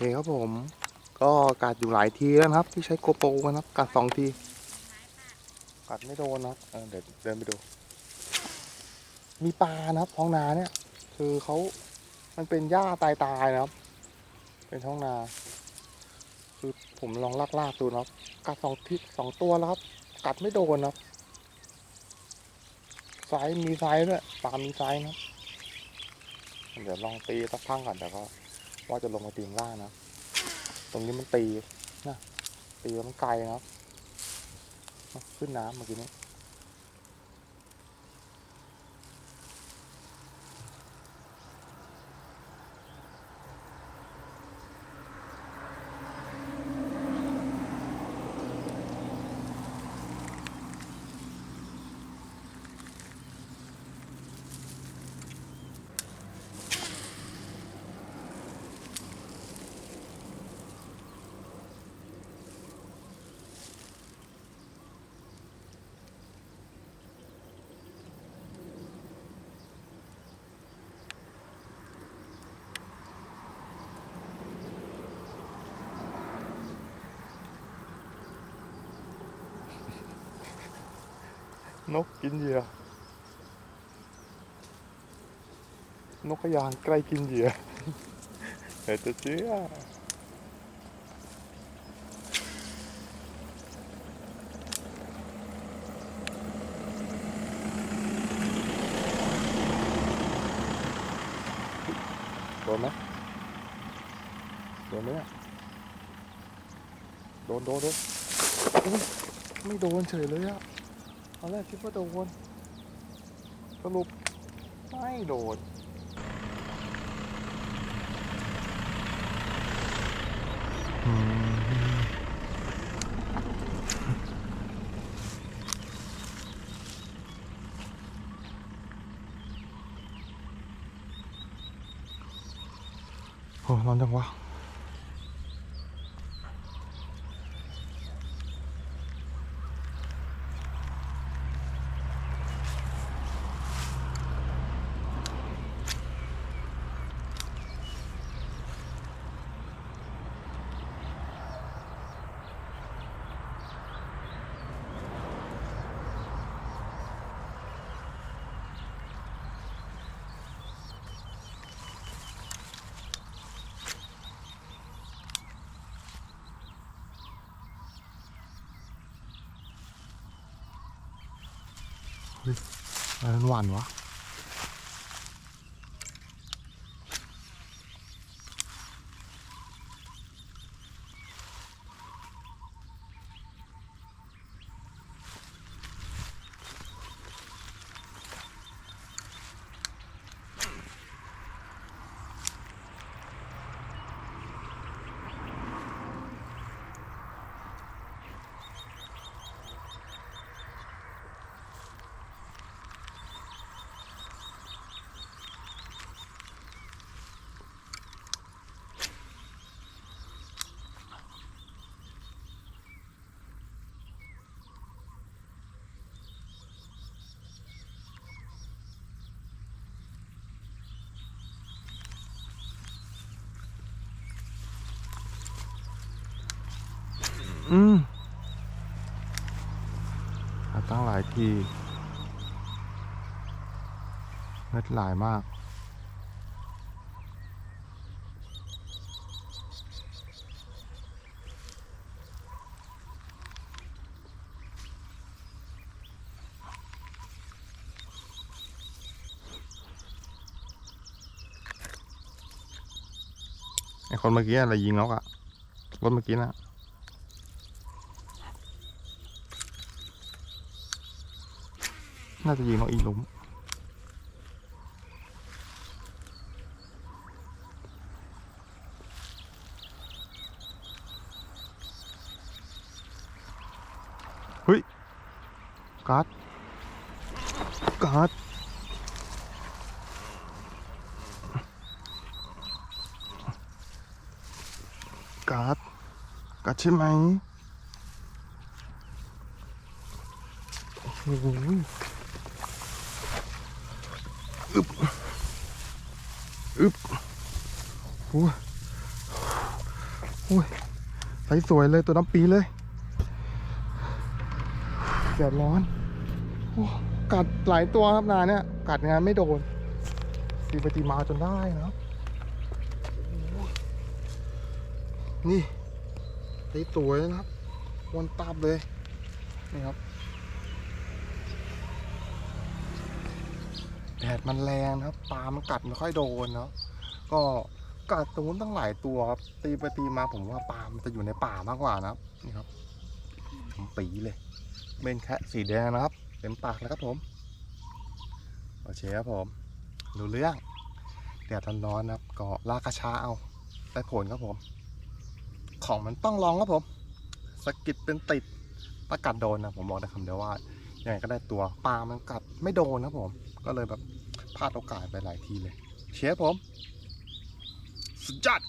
เคครับผม ก็กัดอยู่หลายทีแล้วครับ ที่ใช้โกโปรนะครับกัดสองที กัดไม่โดนนะเดี๋ยวเดินไปดู มีปลานะครับท้องนาเนี่ย คือเขามันเป็นหญ้าตายตายๆนะครับ เป็นท้องนา คือผมลองลากลากดูนะครับ กัดสองทีสองตัวแล้วครับ กัดไม่โดนนะครับไซส์มีไซส์ด้วยปลามีไซส์นะครับ เดี๋ยวลองตีสักพักก่อนแต่ก็ ว่าจะลงมาตีข้างล่างนะ ตรงนี้มันตีนะตีแล้วมันไกลนะครับอะขึ้นน้ำเมื่อกี้นี้ นกกินเหยื่อนกกระยางใกล้กินเหยื่อเดี๋ยวจะเชื่อโดนไหมโดนไหมเนี่ยโดนโดนโดนไม่โดนเฉยเลยอะ ตอนแรกคิดว่าโดนสรุปไม่โดนโอ้ร้อนจังวะ มันหวานวะ อืมหาตั้งหลายทีเม็ดหลายมากไอคนเมื่อกี้อะไรยิงนกอะรถเมื่อกี้นะ น่าจะยิงนกอีลุมเฮ้ อ้โหอึบโอ้ยอุ้ยใสสวยเลยตัวน้ำปีเลยแดดร้อนโอ้กัดหลายตัวครับนาเนี่ยกัดงานไม่โดนตีไปตีมาจนได้นะครับนี่ใสสวยนะครับวนตับเลยนี่ครับ แดดมันแรงนะครับปลามันกัดไม่ค่อยโดนเนาะก็กัดตรงนู้นตั้งหลายตัวครับตีไปตีมาผมว่าปลามันจะอยู่ในป่ามากกว่านะครับนี่ครับผมปีเลยเป็นแค่สีแดงนะครับ เต็มปากแล้วครับผมโอเคครับผมดูเรื่องแดดร้อนๆนะครับก็ลากกระชาเอาได้ผลครับผม ของมันต้องลองครับผมสกิดเป็นติดถ้ากัดโดนนะผมบอกได้คำเดียวว่ายังไงก็ได้ตัวปลามันกัดไม่โดนนะผม ก็เลยแบบพลาดโอกาสไปหลายทีเลย เชฟผม สุดยอด